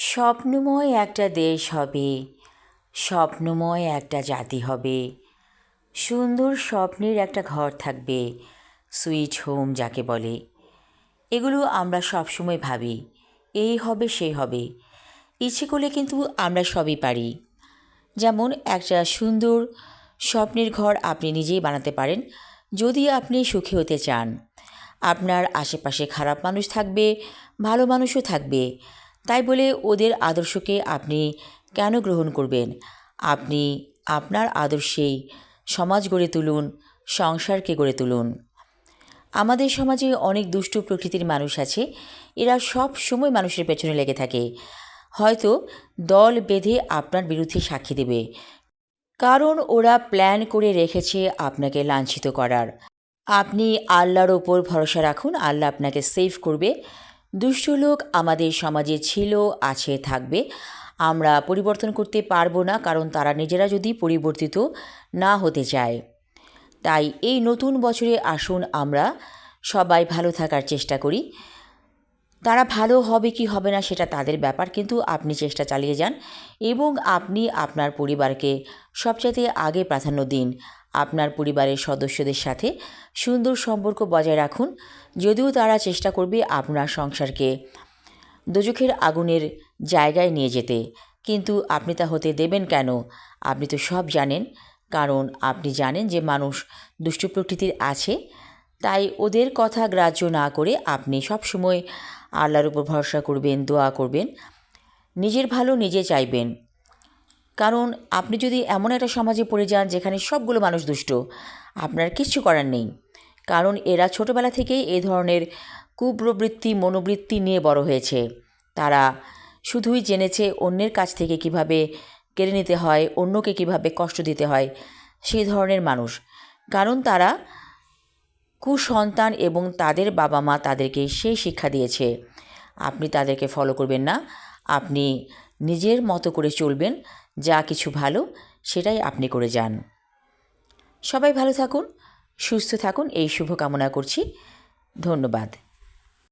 স্বপ্নময় একটা দেশ হবে, স্বপ্নময় একটা জাতি হবে। সুন্দর স্বপ্নের একটা ঘর থাকবে সুইট হোম যাকে বলে। এগুলো আমরা সবসময় ভাবি, এই হবে সেই হবে। ইচ্ছে করলে কিন্তু আমরা সবই পারি। যেমন একটা সুন্দর স্বপ্নের ঘর আপনি নিজেই বানাতে পারেন, যদি আপনি সুখী হতে চান। আপনার আশেপাশে খারাপ মানুষ থাকবে, ভালো মানুষও থাকবে। তাই বলে ওদের আদর্শকে আপনি কেন গ্রহণ করবেন? আপনি আপনার আদর্শেই সমাজ গড়ে তুলুন, সংসারকে গড়ে তুলুন। আমাদের সমাজে অনেক দুষ্টু প্রকৃতির মানুষ আছে, এরা সব সময় মানুষের পেছনে লেগে থাকে। হয়তো দল বেঁধে আপনার বিরুদ্ধে সাক্ষী দেবে। কারণ ওরা প্ল্যান করে রেখেছে আপনাকে লাঞ্ছিত করার। আপনি আল্লাহর ওপর ভরসা রাখুন, আল্লাহ আপনাকে সেভ করবে। দুষ্ট লোক আমাদের সমাজে ছিল, আছে, থাকবে। আমরা পরিবর্তন করতে পারব না, কারণ তারা নিজেরা যদি পরিবর্তিত না হতে চায়। তাই এই নতুন বছরে আসুন আমরা সবাই ভালো থাকার চেষ্টা করি। তারা ভালো হবে কি হবে না সেটা তাদের ব্যাপার, কিন্তু আপনি চেষ্টা চালিয়ে যান এবং আপনি আপনার পরিবারকে সবচাইতে আগে প্রাধান্য দিন। আপনার পরিবারের সদস্যদের সাথে সুন্দর সম্পর্ক বজায় রাখুন, যদিও তারা চেষ্টা করবে আপনার সংসারকে দোজখের আগুনের জায়গায় নিয়ে যেতে। কিন্তু আপনি তা হতে দেবেন কেন? আপনি তো সব জানেন, কারণ আপনি জানেন যে মানুষ দুষ্ট প্রকৃতির আছে, তাই ওদের কথা গ্রাহ্য না করে আপনি সব সময় আল্লাহর উপর ভরসা করবেন, দোয়া করবেন, নিজের ভালো নিজে চাইবেন। কারণ আপনি যদি এমন একটা সমাজে পড়ে যান যেখানে সবগুলো মানুষ দুষ্ট, আপনার কিচ্ছু করার নেই। কারণ এরা ছোটোবেলা থেকেই এ ধরনের কুপ্রবৃত্তি, মনোবৃত্তি নিয়ে বড় হয়েছে। তারা শুধুই জেনেছে অন্যের কাছ থেকে কীভাবে কেড়ে নিতে হয়, অন্যকে কীভাবে কষ্ট দিতে হয় সেই ধরনের মানুষ। কারণ তারা কুসন্তান এবং তাদের বাবা মা তাদেরকে সেই শিক্ষা দিয়েছে। আপনি তাদেরকে ফলো করবেন না। আপনি নিজের মতো করে চলবেন। যা কিছু ভালো, সেটাই আপনি করে যান। সবাই ভালো থাকুন, সুস্থ থাকুন, এই শুভকামনা করছি। ধন্যবাদ।